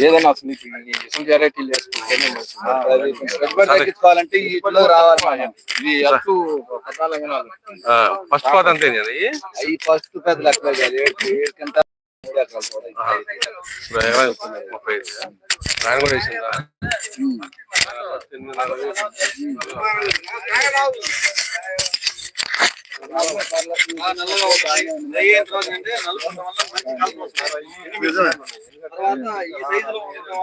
ఏదైనా అసలు ఈ వెరైటీలు ఈ ఇంట్లో రావాలి. ఇది వందలు. ఫస్ట్ పాత అంతే? అవి ఫస్ట్ పెద్ద ఎకరాలు కూడా ముప్పై ఆయన వేసిందా తర్వాత ఈ సైజులో ఉండడం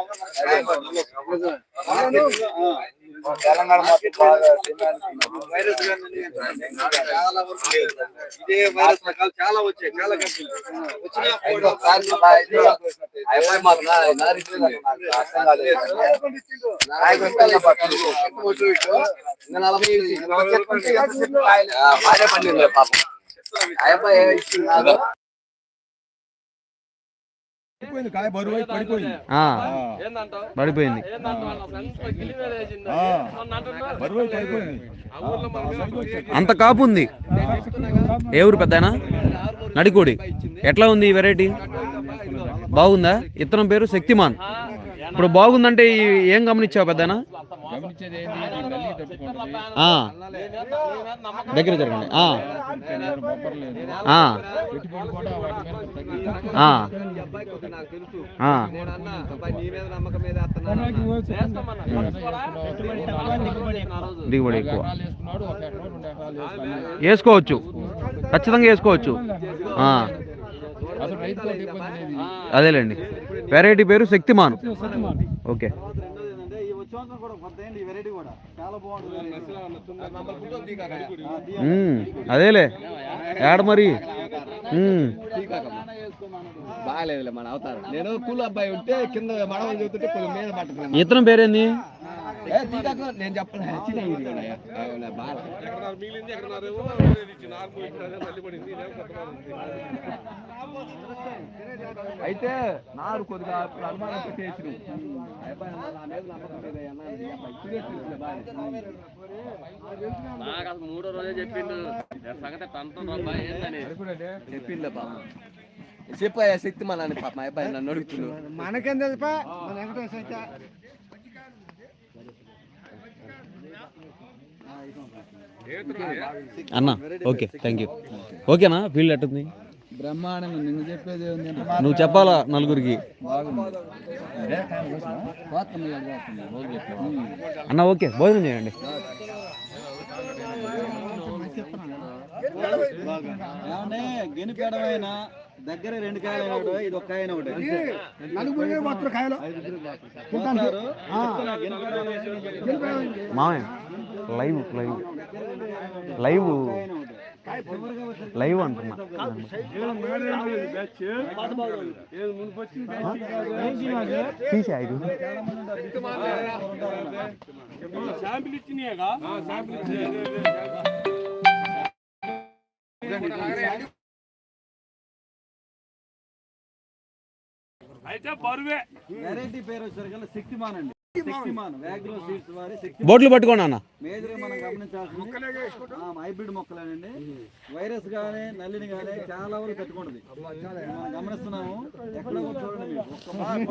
వల్ల తెలంగాణ మార్కెట్ బాగా. వైరస్ చాలా వరకు. ఇదే వైరస్ రకాలు చాలా వచ్చాయి చాలా కంపెనీలు వచ్చినా కూడా అబ్బాయి మాకు నా- నా రీతిలో నాకు అర్థం కాలేదు. నాకు అర్థం కాలేదు. ఇటు ఇటు ఇంకా నలభై నలభై చెట్లు ఉంటే ఎంత చెట్లు కాయలు? ఆ, బాగానే పండింది పాపం ఆ అబ్బాయి ఇచ్చింది నాకు. కాయ బరువు అయి పడిపోయింది అంత కాపు ఉంది. ఏ ఊరు పెద్దనా? నడికోడి. ఎట్లా ఉంది ఈ వెరైటీ? బాగుందా? ఇత్తనం పేరు శక్తిమాన్. ఇప్పుడు బాగుందంటే ఏం గమనించావు పెద్దనా? దగ్గర జరగండి. దిగుబడి ఎక్కువ. వేసుకోవచ్చు. ఖచ్చితంగా వేసుకోవచ్చు ఆ, అసలు రైతులకు ఇబ్బంది లేదు అదేలేండి వెరైటీ పేరు శక్తిమాన్ ఓకే అదేలే ఏడ మరి బాగాలేదులే మన అవతారం నేను కూల్ అబ్బాయి ఉంటే కింద మడవలు చెబుతుంటే కొంచెం మీద పట్టుకున్నాను ఇత్తనం పేరేంది నేను చెప్పను బాగా అయితే నారు కొద్దిగా అప్పుడు అనుమానం పెట్టేసి అబ్బాయి నా మీద నమ్మకం మీద అన్నా ఈ అబ్బాయి ఇప్పుడే తెలుసులే బాగా. నాకు అసలు మూడో రోజే చెప్పిండు "ఈ సంగతి పాప చెప్పాయా శక్తి మన పాప మా అబ్బాయి నన్ను అడుగుతున్నాడు మనకేం తెలుపా మన వెంకటేశ్వర అన్న ఓకే థ్యాంక్ యూ ఓకేనా? ఫీల్డ్ ఎట్టుంది? బ్రహ్మాండంగా నిన్ను చెప్పేది నువ్వు చెప్పాలా నలుగురికి? అన్న ఓకే. భోజనం చేయండి. గెనిపేడమైన దగ్గర రెండు కాయలు ఒకటి, ఇది ఒక కాయ అయినా ఒకటి. నలుగురు మాత్రం కాయలు మామయ్య లైవ్ లైవ్. లైవ్. లైవ్ అంటున్నా. తీసే ఐదు. వెరైటీ పేరు శక్తిమాన్ అండి. శక్తిమాన్. వ్యాగ్రో సీడ్స్ వారి శక్తి బోట్లు పట్టుకోండి అన్న. మేజర్ మనం గమనించాల్సింది ఆ, హైబ్రిడ్ మొక్కలేనండి. వైరస్ గానీ నల్లిని గానీ చాలా వరకు తట్టుకుంటది మనం గమనిస్తున్నాము. ఎక్కడ మీరు. ఒక్క మాట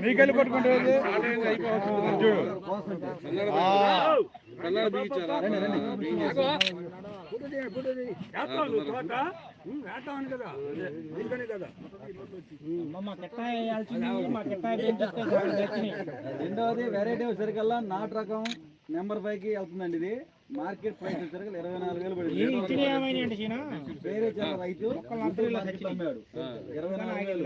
నీకెళ్ళి పట్టుకుంటే రెండవది వెరైటీ వచ్చేసరికల్లా నాటు రకం నెంబర్ ఫైవ్కి వెళ్తుందండి ఇది. మార్కెట్ ప్రైస్ వచ్చేసరికి ఇరవై నాలుగు వేలు పడింది. వేరే చాలా రైతు. అమ్మాడు. ఇరవై నాలుగు వేలు.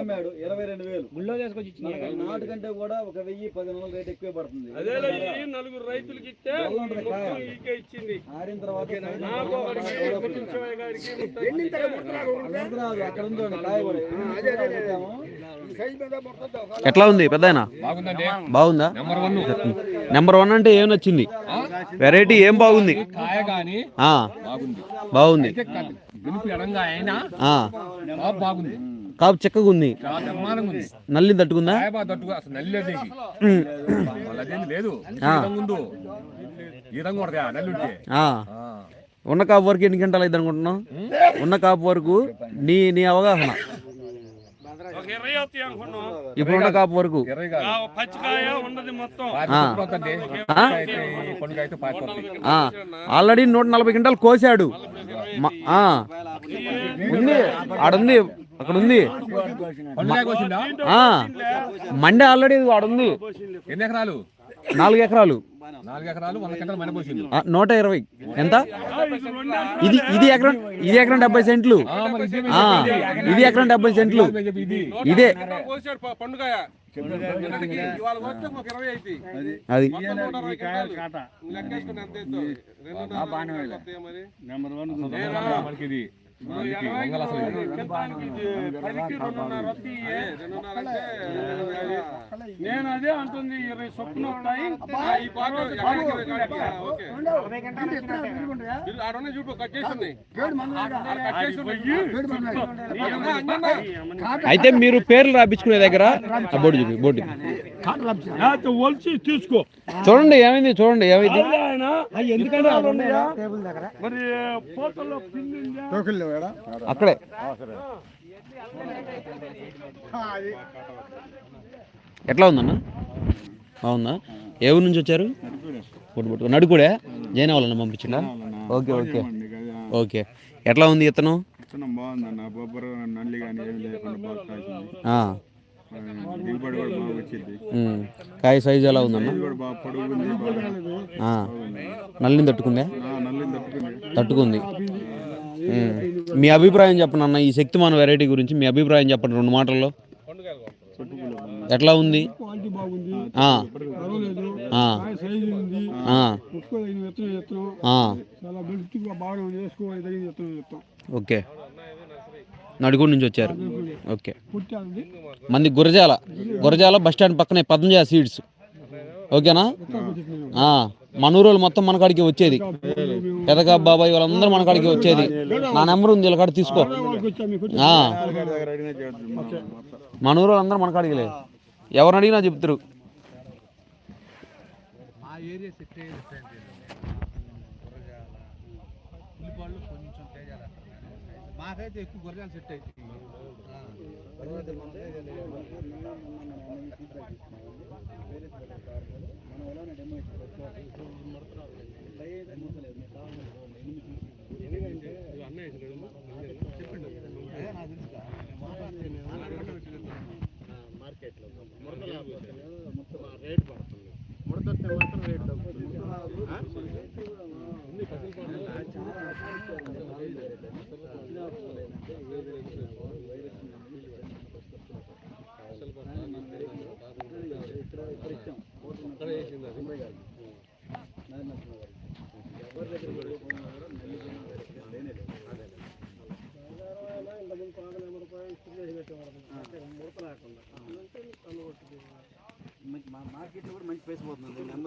అమ్మాడు. ఇరవై రెండు వేలు. మనకి నాటు కంటే కూడా ఒక వెయ్యి పది వందల రేట్ ఎక్కువ పడుతుంది. నలుగురు రైతులకి ఇస్తే. ఇచ్చింది. ఆరిన తర్వాత అక్కడ. ఎట్లా ఉంది పెద్దాయన? బాగుందండి. బాగుందా? Number one. నెంబర్ వన్ అంటే ఏం నచ్చింది? వెరైటీ ఏం బాగుంది? బాగుంది. కాపు చెక్కగా ఉంది నల్లి తట్టుకుందా. ఉన్న కాపు వరకు ఎన్ని గంటలు అయింది అనుకుంటున్నావు? ఉన్న కాపు వరకు నీ నీ అవగాహన. ఒక ఇరవై అవుతాయి అనుకున్నాం. ఇప్పుడున్న కాపు వరకు. ఆ పచ్చికాయ ఉండదు మొత్తం. ఆల్రెడీ నూట నలభై గంటలు కోసాడు. మ- ఆ, ఉంది. ఆడుంది. అక్కడ ఉంది. ఆ, మండే ఆల్రెడీ ఆడుంది. ఎన్ని ఎకరాలు? నాలుగు ఎకరాలు. నూట ఇరవై. ఎంత? ఇది ఇది ఎకరం ఇది ఎకరం డెబ్బై సెంట్లు. ఇదే ఎకరం డెబ్బై సెంట్లు. ఇది అది. మొత్తం నూట నేను అదే అంటుంది ఇరవై చొప్పున ఉంటాయి. అయితే మీరు పేర్లు రాపించుకునే దగ్గర బోర్డు బోర్డు చూడండి ఏమైంది చూడండి ఏమైంది? ఎందుకంటే టేబుల్ దగ్గర. మరి పోతల్లో పిల్లి టోకెన్ లేవు ఈడ. అక్కడే. ఎట్లా ఉందన్న? బాగుందా? ఏ ఊరు నుంచి వచ్చారు? నడుకుడే? జైన్ వాళ్ళని పంపించిందా ఓకే ఓకే. ఓకే. ఎట్లా ఉంది ఇతను? విత్తనం బాగుందన్న. బొబ్బరు నల్లి కానీ ఏమి లేకుండా దిగుబడి కూడా బాగా వచ్చింది. కాయ సైజు ఎలా ఉందన్న నల్లిని తట్టుకుందా? తట్టుకుంది. మీ అభిప్రాయం చెప్పండి అన్న ఈ శక్తిమాన్ వెరైటీ గురించి మీ అభిప్రాయం చెప్పండి రెండు మాటల్లో. ఎట్లా ఉంది? క్వాలిటీ బాగుంది ఆ, పర్వాలేదు ఆ, కాయ సైజు ఉంది ఆ, ముట్టుకోదగిన విత్తనం విత్తనం ఆ. చాలా బెల్ట్గా బాగా ఉంది వేసుకోదగిన విత్తనం విత్తనం ఓకే. నడుగుడు నుంచి వచ్చారు. ఓకే. మంది గురజాల గురజాల బస్ స్టాండ్ పక్కనే పద్మజా సీడ్స్. ఓకేనా? ఆ, మన ఊరోళ్ళు మొత్తం మన కాడికి వచ్చేది. పెదగా బాబాయ్ వాళ్ళందరూ మన కాడికి వచ్చేది. నా నెంబర్ ఉంది ఇలా కాడ తీసుకో. వచ్చా మీకు ఆ, దగ్గర అడిగినా చేద్దాం మన ఊరు అందరూ మన కాడికి లేదు ఎవరిని అడిగినా చెప్తారు మా ఏరియా సెట్ అయ్యేది ఫ్రెండ్ గురజాల పులిపాళ్ళు కొంచెం తేజాలు మాకైతే ఎక్కువ గొర్రెలు సెట్ అయితే మార్కెట్లో కూడా మంచి ప్రైస్ పోతుంది